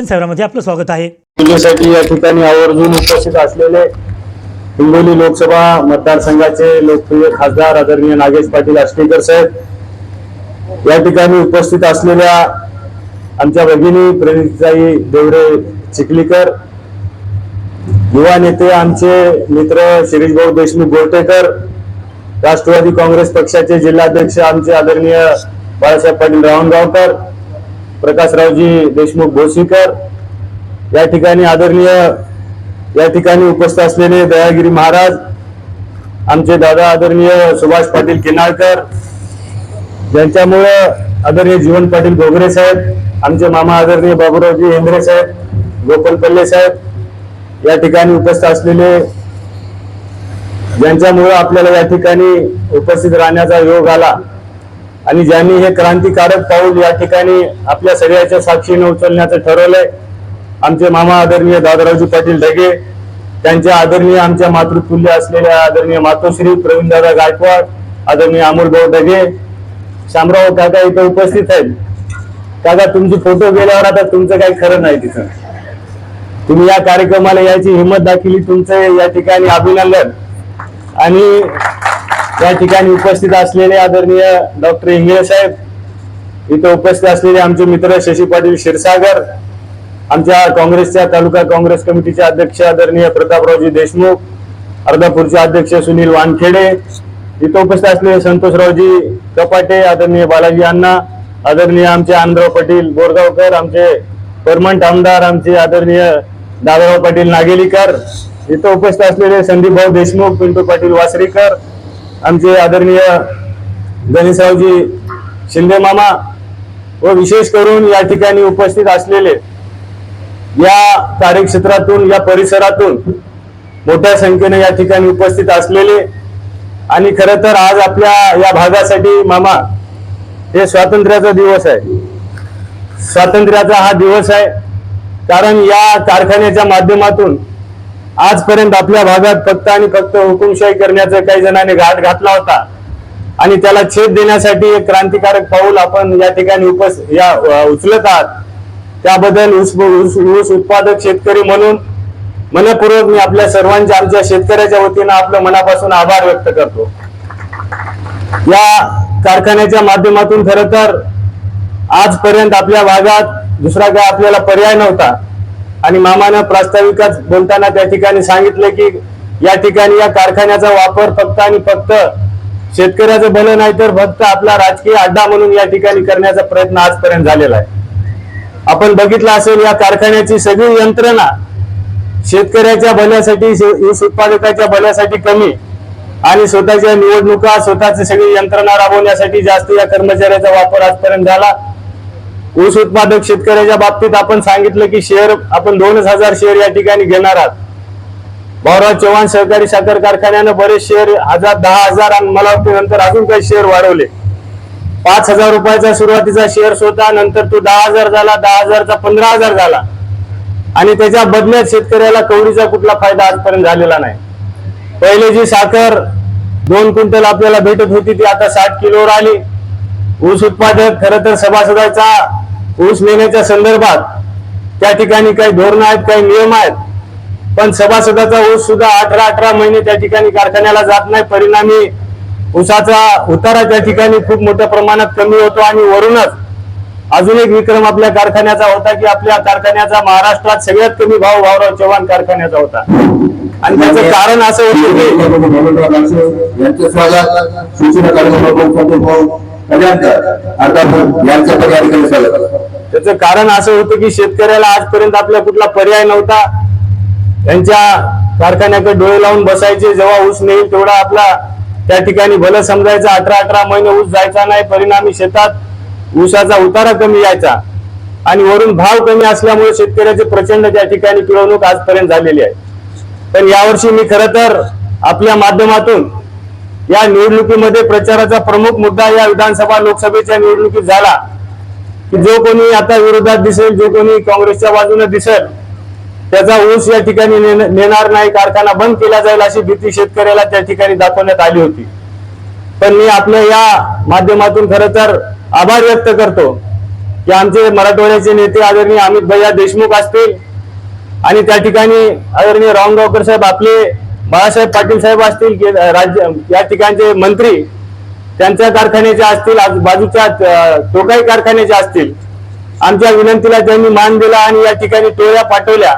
जनसेवामध्ये आपलं स्वागत आहे. पूजेसाठी या ठिकाणी आवर्जून उपस्थित असलेले हिंगोली लोकसभा मतदारसंघाचे लोकप्रिय खासदार आदरणीय नागेश पाटील आष्टेकर साहेब या ठिकाणी उपस्थित असलेल्या आमच्या भगिनी प्रणिताई देवरे चिखलीकर युवा नेते आमचे मित्र शिरीष भाऊ देशमुख गोरटेकर राष्ट्रवादी काँग्रेस पक्षाचे जिल्हाध्यक्ष आमचे आदरणीय बाळासाहेब पाटील रावणगावकर प्रकाशरावजी देशमुख भोसीकर या ठिकाणी आदरणीय या ठिकाणी उपस्थित असलेले दयागिरी महाराज आमचे दादा आदरणीय सुभाष पाटील किनाळकर ज्यांच्यामुळं आदरणीय जीवन पाटील घोगरे साहेब आमचे मामा आदरणीय बाबूरावजी हेंद्रे साहेब गोपाल पल्ले साहेब या ठिकाणी उपस्थित असलेले ज्यांच्यामुळं आपल्याला या ठिकाणी उपस्थित राहण्याचा योग आला. आणि ज्यांनी हे क्रांतिकारक पाऊल या ठिकाणी आपल्या सगळ्याच्या साक्षीने उचलण्याचं ठरवलंय आमचे मामा आदरणीय दादारावजी पाटील ढगे त्यांच्या आदरणीय आमच्या मातृतुल्य असलेल्या आदरणीय मातोश्री प्रवीणदादा गायकवाड आदरणीय अमोलभाऊ ढगे शामराव काका इथं उपस्थित आहेत. काका तुमचे फोटो गेल्यावर आता तुमचं काही खरं नाही तिथं. तुम्ही या कार्यक्रमाला यायची हिंमत दाखवली तुमचं या ठिकाणी अभिनंदन. आणि या ठिकाणी उपस्थित असलेले आदरणीय डॉक्टर इंगळे साहेब इथं उपस्थित असलेले आमचे मित्र शशी पाटील क्षीरसागर आमच्या काँग्रेसच्या तालुका काँग्रेस कमिटीचे अध्यक्ष आदरणीय प्रतापरावजी देशमुख अर्धापूरचे अध्यक्ष सुनील वानखेडे इथं उपस्थित असलेले संतोषरावजी कपाटे आदरणीय बालाजी अण्णा आदरणीय आमचे आनंदराव पाटील बोरगावकर आमचे परमंट आमदार आमचे आदरणीय दादाराव पाटील नागेलीकर इथं उपस्थित असलेले संदीप भाऊ देशमुख पिंटू पाटील वासरीकर आमचे आदरणीय गणेशरावजी शिंदे मामा व विशेष करून या ठिकाणी उपस्थित असलेले या कार्यक्षेत्रातून या परिसरातून मोठ्या संख्येने या ठिकाणी उपस्थित असलेले आणि खर तर आज आपल्या या भागासाठी मामा हे स्वातंत्र्याचा दिवस आहे. स्वातंत्र्याचा हा दिवस आहे. कारण या कारखान्याच्या माध्यमातून आजपर्यंत आपल्या भागात फक्त आणि फक्त हुकुमशाही करण्याचा काही जणांनी घाट घातला होता. आणि त्याला छेद देण्यासाठी एक क्रांतिकारक पाऊल आपण या ठिकाणी उपस या उचलत आहात. त्याबद्दल ऊस ऊस उत्पादक शेतकरी म्हणून मनपूर्वक मी आपल्या सर्वांच्या आमच्या शेतकऱ्याच्या वतीनं आपलं मनापासून आभार व्यक्त करतो. या कारखान्याच्या माध्यमातून खर तर आजपर्यंत आपल्या भागात दुसरा काय आपल्याला पर्याय नव्हता. आणि मामानं प्रास्ताविकच बोलताना त्या ठिकाणी सांगितलं की या ठिकाणी या कारखान्याचा वापर फक्त आणि फक्त शेतकऱ्याचं भलं नाही तर फक्त आपला राजकीय अड्डा म्हणून या ठिकाणी करण्याचा प्रयत्न आजपर्यंत झालेला आहे. आपण बघितलं असेल या कारखान्याची सगळी यंत्रणा शेतकऱ्याच्या भल्यासाठी शे- ऊस उत्पादकाच्या भल्यासाठी कमी आणि स्वतःच्या निवडणुका स्वतःची सगळी यंत्रणा राबवण्यासाठी जास्त या कर्मचाऱ्याचा वापर आजपर्यंत झाला. ऊस उत्पादक शेतकऱ्याच्या बाबतीत आपण सांगितलं की शेअर आपण दोनच हजार शेअर या ठिकाणी घेणार आहात. भाऊराव चव्हाण सहकारी साखर कारखान्यानं बरेच शेअर हजार दहा हजार आणि मला वाटतं नंतर अजून काही शेअर वाढवले. पाच हजार रुपयाचा सुरुवातीचा शेअर होता नंतर तो दहा हजार झाला दहा हजारचा पंधरा हजार झाला. आणि त्याच्या बदल्यात शेतकऱ्याला कवडीचा कुठला फायदा आजपर्यंत झालेला नाही. पहिले जी साखर दोन क्विंटल आपल्याला भेटत होती ती आता साठ किलोवर आली. ऊस उत्पादक खर तर सभासदाचा ऊस नेण्याच्या संदर्भात त्या ठिकाणी काही धोरणं आहेत काही नियम आहेत. पण सभासदाचा ऊस सुद्धा अठरा अठरा महिने त्या ठिकाणी कारखान्याला जात नाही. परिणामी ऊसाचा उतारा त्या ठिकाणी खूप मोठ्या प्रमाणात कमी होतो आणि वरूनच अजून एक विक्रम आपल्या कारखान्याचा होता की आपल्या कारखान्याचा महाराष्ट्रात सगळ्यात कमी भाव भाऊराव चव्हाण कारखान्याचा होता. आणि त्याचं कारण असं होतं की त्याचं कारण असं होतं की शेतकऱ्याला आजपर्यंत आपला कुठला पर्याय नव्हता. त्यांच्या कारखान्याकडे डोळे लावून बसायचे जेव्हा ऊस नेईल तेवढा आपला त्या ठिकाणी भलं समजायचं अठरा अठरा महिने ऊस जायचा नाही परिणामी शेतात ऊसाचा उतारा कमी यायचा. आणि वरून भाव कमी असल्यामुळे शेतकऱ्याचे प्रचंड त्या ठिकाणी पिळवणूक आजपर्यंत झालेली आहे. पण यावर्षी मी खरं तर आपल्या माध्यमातून या निवडणुकीमध्ये प्रचाराचा प्रमुख मुद्दा या विधानसभा लोकसभेच्या निवडणुकीत झाला. की जो कोणी आता विरोधात दिसेल जो कोणी काँग्रेसच्या बाजूने दिसेल त्याचा ऊस या ठिकाणी नेणार नाही कारखाना बंद केला जाईल अशी भीती शेतकऱ्याला त्या ठिकाणी दाखवण्यात आली होती. पण मी आपल्या या माध्यमातून खरं तर आभार व्यक्त करतो की आमचे मराठवाड्याचे नेते आदरणीय अमित भैया देशमुख असतील आणि त्या ठिकाणी आदरणीय रामगावकर साहेब आपले बाळासाहेब पाटील साहेब असतील राज्य या ठिकाणचे मंत्री त्यांच्या कारखान्याचे असतील आज बाजूच्या टोकाई कारखान्याचे असतील. आमच्या विनंतीला त्यांनी मान दिला आणि या ठिकाणी टोळ्या पाठवल्या.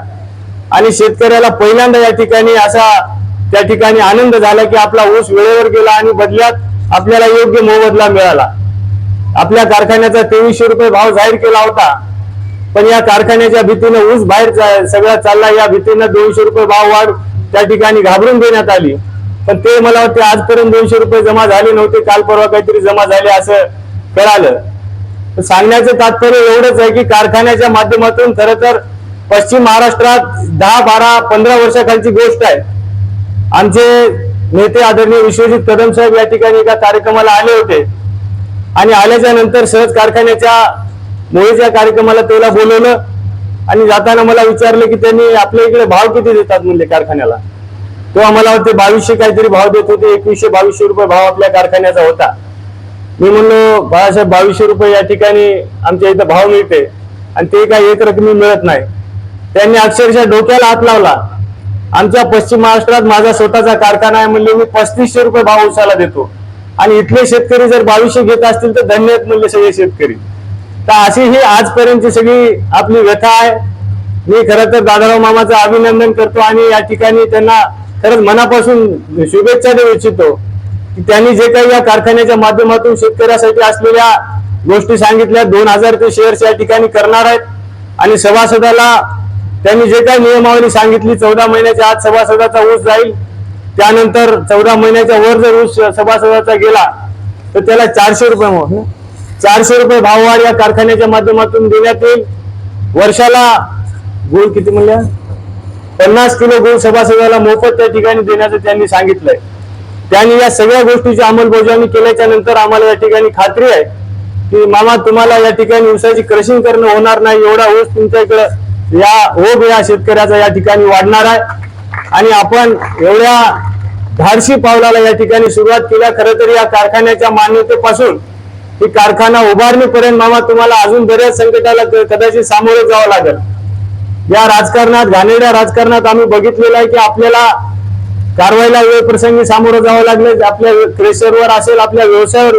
आणि शेतकऱ्याला पहिल्यांदा या ठिकाणी असा त्या ठिकाणी आनंद झाला की आपला ऊस वेळेवर गेला आणि बदल्यात आपल्याला योग्य मोबदला मिळाला. आपल्या कारखान्याचा तेवीसशे रुपये भाव जाहीर केला होता. पण या कारखान्याच्या भीतीनं ऊस बाहेर चा- सगळा चालला. या भीतीनं दोनशे रुपये भाव वाढ त्या ठिकाणी घाबरून देण्यात आली. पण ते मला वाटते आजपर्यंत दोनशे रुपये जमा झाले नव्हते काल परवा काहीतरी जमा झाले असं कळालं. तर सांगण्याचं तात्पर्य एवढंच आहे की कारखान्याच्या माध्यमातून खर तर पश्चिम महाराष्ट्रात दहा बारा पंधरा वर्षाखालची गोष्ट आहे. आमचे नेते आदरणीय विश्वजित कदम साहेब या ठिकाणी एका कार्यक्रमाला आले होते. आणि आल्याच्यानंतर सहज कारखान्याच्या मोळीच्या कार्यक्रमाला त्याला बोलवलं. आणि जाताना मला विचारलं की त्यांनी आपल्या इकडे भाव किती देतात म्हणले कारखान्याला? तेव्हा मला वाटते बावीसशे काहीतरी भाव देत होते एकवीसशे बावीसशे रुपये भाव आपल्या कारखान्याचा होता. मी म्हणलो बाळासाहेब बावीसशे रुपये या ठिकाणी आमच्या इथं भाव मिळते आणि ते काही एक रकमी मिळत नाही. त्यांनी अक्षरशः डोक्याला हात लावला. आमच्या पश्चिम महाराष्ट्रात माझा स्वतःचा कारखाना आहे म्हणले मी पस्तीसशे रुपये भाव उसाला देतो. आणि इथले शेतकरी जर बावीसशे घेत असतील तर धन्य आहेत म्हणले सगळे शेतकरी. तर अशी ही आजपर्यंतची सगळी आपली व्यथा आहे. मी खरं तर दादाराव मामाचं अभिनंदन करतो आणि या ठिकाणी त्यांना खरंच मनापासून शुभेच्छा देऊ इच्छितो की त्यांनी जे काही या कारखान्याच्या माध्यमातून शेतकऱ्यासाठी असलेल्या गोष्टी सांगितल्या दोन हजार ते शेअर्स या ठिकाणी करणार आहेत. आणि सभासदाला त्यांनी जे काही नियमावली सांगितली चौदा महिन्याच्या आत सभासदाचा ऊस जाईल त्यानंतर चौदा महिन्याच्या वर जर ऊस सभासदाचा गेला तर त्याला चारशे रुपये मो- चारशे रुपये भाववाढ या कारखान्याच्या माध्यमातून देण्यात येईल. वर्षाला गुळ किती म्हणल्या पन्नास किलो गुळ सभासदाला मोफत त्या ठिकाणी देण्याचं त्यांनी सांगितलंय. त्यांनी या सगळ्या गोष्टीची अंमलबजावणी केल्याच्यानंतर आम्हाला या ठिकाणी खात्री आहे की मामा तुम्हाला या ठिकाणी ऊसाची क्रशिंग करणं होणार नाही. एवढा ऊस तुमच्या इकडं या ओघ या शेतकऱ्याचा या ठिकाणी वाढणार आहे. आणि आपण एवढ्या धाडशी पावलाला या ठिकाणी सुरुवात केल्या. खरं तर या कारखान्याच्या मान्यतेपासून ही कारखाना उभारणीपर्यंत मामा तुम्हाला अजून बऱ्याच संकटाला कदाचित सामोरे जावं लागेल. या राजकारणात घाणेरड्या राजकारणात आम्ही बघितलेलं आहे की आपल्याला कारवाईला वेळ प्रसंगी सामोरं जावं लागले आपल्या क्रेशरवर असेल आपल्या व्यवसायावर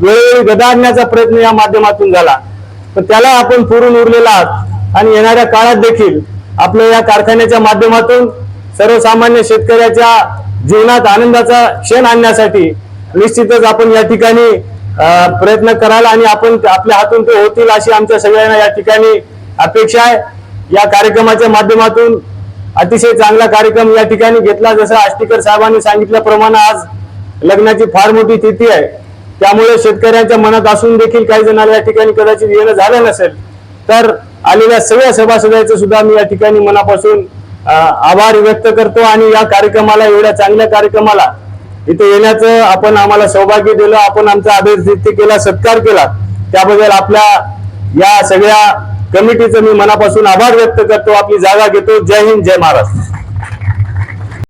वेळोवेळी गदा आणण्याचा प्रयत्न या माध्यमातून झाला. पण त्याला आपण पुरून उरलेला आहात. आणि येणाऱ्या काळात देखील आपल्या या कारखान्याच्या माध्यमातून सर्वसामान्य शेतकऱ्याच्या जीवनात आनंदाचा क्षण आणण्यासाठी निश्चितच आपण या ठिकाणी प्रयत्न कराल आणि आपण आपल्या हातून ते होतील अशी आमच्या सगळ्यांना या ठिकाणी अपेक्षा आहे. या कार्यक्रमाच्या माध्यमातून अतिशय चांगला कार्यक्रम या ठिकाणी घेतला. जसं आष्टीकर साहेबांनी सांगितल्याप्रमाणे आज लग्नाची फार मोठी तिथी आहे. त्यामुळे शेतकऱ्यांच्या मनात असून देखील काही जणांना या ठिकाणी कदाचित येणं झालं नसेल तर आलेल्या सगळ्या सभासदांचं सुद्धा मी या ठिकाणी मनापासून आभार व्यक्त करतो आणि या कार्यक्रमाला एवढ्या चांगल्या कार्यक्रमाला इथे येण्याचं आपण आम्हाला सौभाग्य दिलं आपण आमचा आदरातिथ्य केला सत्कार केला. त्याबद्दल आपल्या या सगळ्या कमिटीचं मी मनापासून आभार व्यक्त करतो. आपली जागा घेतो. जय हिंद जय महाराष्ट्र.